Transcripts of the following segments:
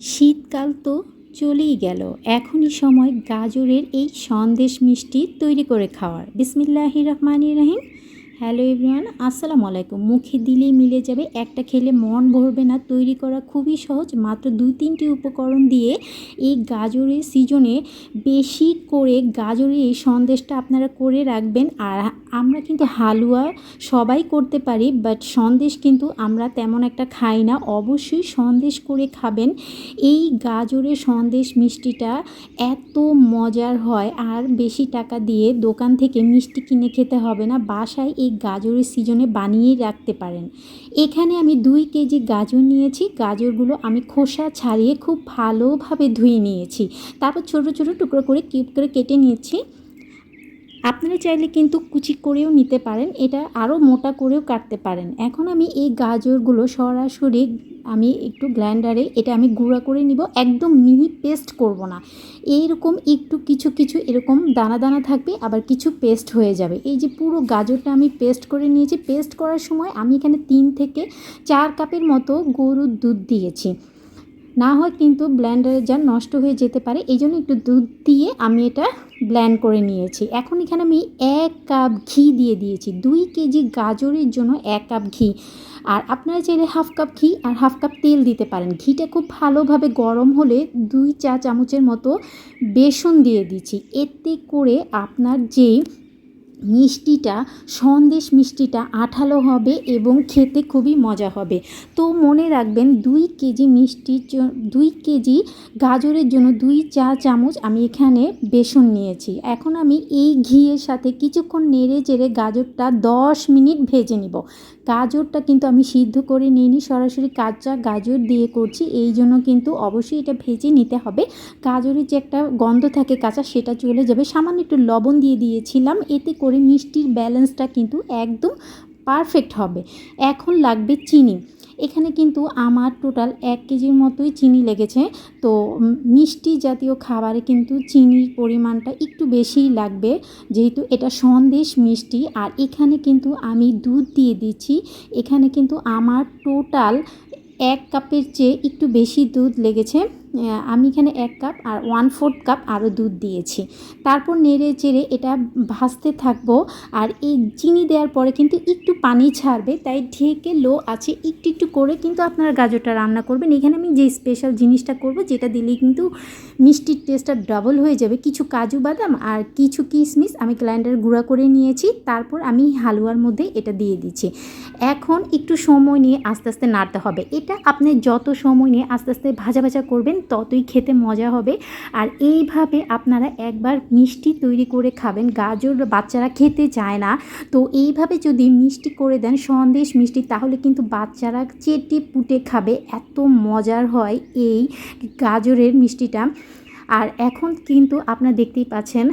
শীতকাল তো চলেই গেল। এখনই সময় গাজরের এই সন্দেশ মিষ্টি তৈরি করে খাওয়ার। বিসমিল্লাহ রহমান রহিম। হ্যালো এভরিওয়ান, আসসালামু আলাইকুম। মুখে দিলেই মিলে যাবে, একটা খেলে মন ভরবে না, তৈরি করা খুবই সহজ। মাত্র দুই তিনটি উপকরণ দিয়ে এই গাজরের সিজনে বেশি করে গাজরের এই সন্দেশটা আপনারা করে রাখবেন। আর আমরা কিন্তু হালুয়া সবাই করতে পারি, বাট সন্দেশ কিন্তু আমরা তেমন একটা খাই না। অবশ্যই সন্দেশ করে খাবেন। এই গাজরের সন্দেশ মিষ্টিটা এত মজার হয়, আর বেশি টাকা দিয়ে দোকান থেকে মিষ্টি কিনে খেতে হবে না। বাসায় গাজরের সিজনে বানিয়ে রাখতে পারেন। এখানে আমি দুই কেজি গাজর নিয়েছি। গাজরগুলো আমি খোসা ছাড়িয়ে খুব ভালোভাবে ধুয়ে নিয়েছি। তারপর ছোট ছোট টুকরো করে কিউব করে কেটে নিয়েছি। আপনারা চাইলে কিন্তু কুচি করেও নিতে পারেন, এটা আরও মোটা করেও কাটতে পারেন। এখন আমি এই গাজরগুলো সরাসরি আমি একটু গ্রাইন্ডারে, এটা আমি গুঁড়া করে নিব, একদম মিহি পেস্ট করব না। এইরকম একটু কিছু কিছু এরকম দানা দানা থাকবে, আবার কিছু পেস্ট হয়ে যাবে। এই যে পুরো গাজরটা আমি পেস্ট করে নিয়েছি, পেস্ট করার সময় আমি এখানে তিন থেকে চার কাপের মতো গরুর দুধ দিয়েছি। না হয় কিন্তু ব্ল্যান্ডারে যা নষ্ট হয়ে যেতে পারে এই জন্য একটু দুধ দিয়ে আমি এটা ব্ল্যান্ড করে নিয়েছি। এখন এখানে আমি এক কাপ ঘি দিয়ে দিয়েছি, দুই কেজি গাজরের জন্য এক কাপ ঘি। আর আপনারা চাইলে হাফ কাপ ঘি আর হাফ কাপ তেল দিতে পারেন। ঘিটা খুব ভালোভাবে গরম হলে দুই চা চামচের মতো বেসন দিয়ে দিচ্ছি। এতে করে আপনার যেই মিষ্টিটা, সন্দেশ মিষ্টিটা আঠালো হবে এবং খেতে খুবই মজা হবে। তো মনে রাখবেন, দুই কেজি মিষ্টির দুই কেজি গাজরের জন্য দুই চা চামচ আমি এখানে বেসন নিয়েছি। এখন আমি এই ঘিয়ের সাথে কিছুক্ষণ নেড়ে চেড়ে গাজরটা দশ মিনিট ভেজে নিব। গাজরটা কিন্তু আমি সিদ্ধ করে নিইনি, সরাসরি কাঁচা গাজর দিয়ে করছি, এই জন্য কিন্তু অবশ্যই এটা ভেজে নিতে হবে। গাজরের যে একটা গন্ধ থাকে কাঁচা, সেটা চলে যাবে। সামান্য একটু লবণ দিয়ে দিয়েছিলাম, এতে মিষ্টির ব্যালেন্সটা কিন্তু একদম পারফেক্ট হবে। এখন লাগবে চিনি। এখানে কিন্তু আমার টোটাল এক কেজির মতোই চিনি লেগেছে। তো মিষ্টি জাতীয় খাবারে কিন্তু চিনির পরিমাণটা একটু বেশিই লাগবে। যেহেতু এটা সন্দেশ মিষ্টি আর এখানে কিন্তু আমি দুধ দিয়ে দিচ্ছি। এখানে কিন্তু আমার টোটাল এক কাপের চেয়ে একটু বেশি দুধ লেগেছে। আমি এখানে এক কাপ আর ওয়ান ফোর্থ কাপ আরও দুধ দিয়েছি। তারপর নেড়ে চেড়ে এটা ভাজতে থাকব আর এই চিনি দেওয়ার পরে কিন্তু একটু পানি ছাড়বে, তাই ঢেকে লো আছে একটু একটু করে কিন্তু আপনারা গাজরটা রান্না করবেন। এখানে আমি যে স্পেশাল জিনিসটা করব, যেটা দিলেই কিন্তু মিষ্টির টেস্টটা ডাবল হয়ে যাবে। কিছু কাজু বাদাম আর কিছু কিশমিশ আমি গ্রাইন্ডার গুঁড়া করে নিয়েছি, তারপর আমি হালুয়ার মধ্যে এটা দিয়ে দিচ্ছি। এখন একটু সময় নিয়ে আস্তে আস্তে নাড়তে হবে। এটা আপনি যত সময় নিয়ে আস্তে আস্তে ভাজা ভাজা করবেন ততই খেতে মজা হবে। আর এইভাবে আপনারা একবার মিষ্টি তৈরি করে খাবেন। গাজর বাচ্চারা খেতে চায় না। তো এইভাবে যদি মিষ্টি করে দেন, সন্দেশ মিষ্টি, তাহলে কিন্তু বাচ্চারা চেটে পুটে খাবে। এত মজার হয় এই গাজরের মিষ্টিটা। আর এখন কিন্তু আপনারা দেখতেই পাচ্ছেন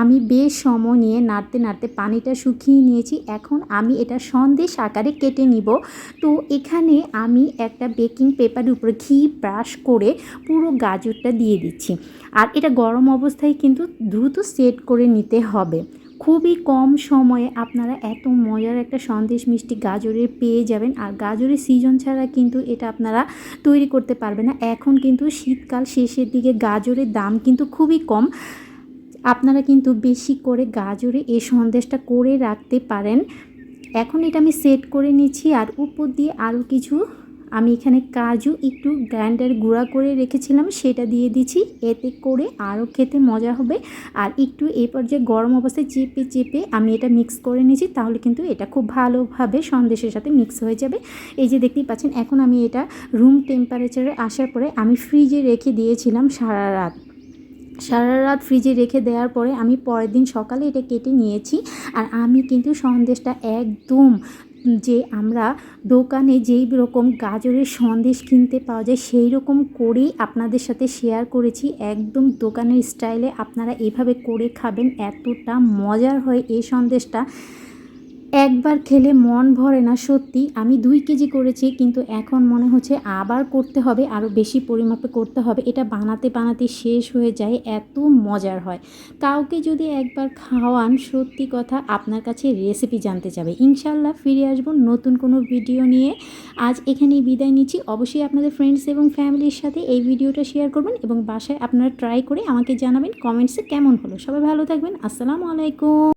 আমি বেশ সময় নিয়ে নাড়তে নাড়তে পানিটা শুকিয়ে নিয়েছি। এখন আমি এটা সন্দেশ আকারে কেটে নিব। তো এখানে আমি একটা বেকিং পেপারের উপরে ঘি ব্রাশ করে পুরো গাজরটা দিয়ে দিচ্ছি। আর এটা গরম অবস্থায় কিন্তু দ্রুত সেট করে নিতে হবে। খুবই কম সময়ে আপনারা এত মজার একটা সন্দেশ মিষ্টি গাজরের পেয়ে যাবেন। আর গাজরের সিজন ছাড়া কিন্তু এটা আপনারা তৈরি করতে পারবেন না। এখন কিন্তু শীতকাল শেষের দিকে গাজরের দাম কিন্তু খুবই কম। আপনারা কিন্তু বেশি করে গাজরে এই সন্দেশটা করে রাখতে পারেন। এখন এটা আমি সেট করে নিচ্ছি আর উপর দিয়ে আরও কিছু, আমি এখানে কাজু একটু গ্রাইন্ডার গুঁড়া করে রেখেছিলাম, সেটা দিয়ে দিচ্ছি। এতে করে আরও খেতে মজা হবে। আর একটু এই পর্যায়ে গরম অবস্থায় চেপে চেপে আমি এটা মিক্স করে নিয়েছি তাহলে কিন্তু এটা খুব ভালোভাবে সন্দেশের সাথে মিক্স হয়ে যাবে। এই যে দেখতেই পাচ্ছেন, এখন আমি এটা রুম টেম্পারেচারে আসার পরে আমি ফ্রিজে রেখে দিয়েছিলাম সারা রাত। সারা রাত ফ্রিজে রেখে দেওয়ার পরে আমি পরের দিন সকালে এটা কেটে নিয়েছি। আর আমি কিন্তু সন্দেশটা একদম যে আমরা দোকানে যেই রকম গাজরের সন্দেশ কিনতে পাওয়া যায় সেই রকম করেই আপনাদের সাথে শেয়ার করেছি। একদম দোকানের স্টাইলে আপনারা এভাবে করে খাবেন, এতটা মজার হয় এই সন্দেশটা। একবার খেলে মন ভরে না, সত্যি। আমি দুই কেজি করেছি, কিন্তু এখন মনে হচ্ছে আবার করতে হবে আরও বেশি পরিমাপে করতে হবে। এটা বানাতে বানাতে শেষ হয়ে যায়, এত মজার হয়। কাউকে যদি একবার খাওয়ান, সত্যি কথা আপনার কাছে রেসিপি জানতে চাবে ইনশাল্লাহ ফিরে আসব নতুন কোনো ভিডিও নিয়ে। আজ এখানেই বিদায় নিচ্ছি। অবশ্যই আপনাদের ফ্রেন্ডস এবং ফ্যামিলির সাথে এই ভিডিওটা শেয়ার করবেন এবং বাসায় আপনারা ট্রাই করে আমাকে জানাবেন কমেন্টসে কেমন হলো। সবাই ভালো থাকবেন। আসসালামু আলাইকুম।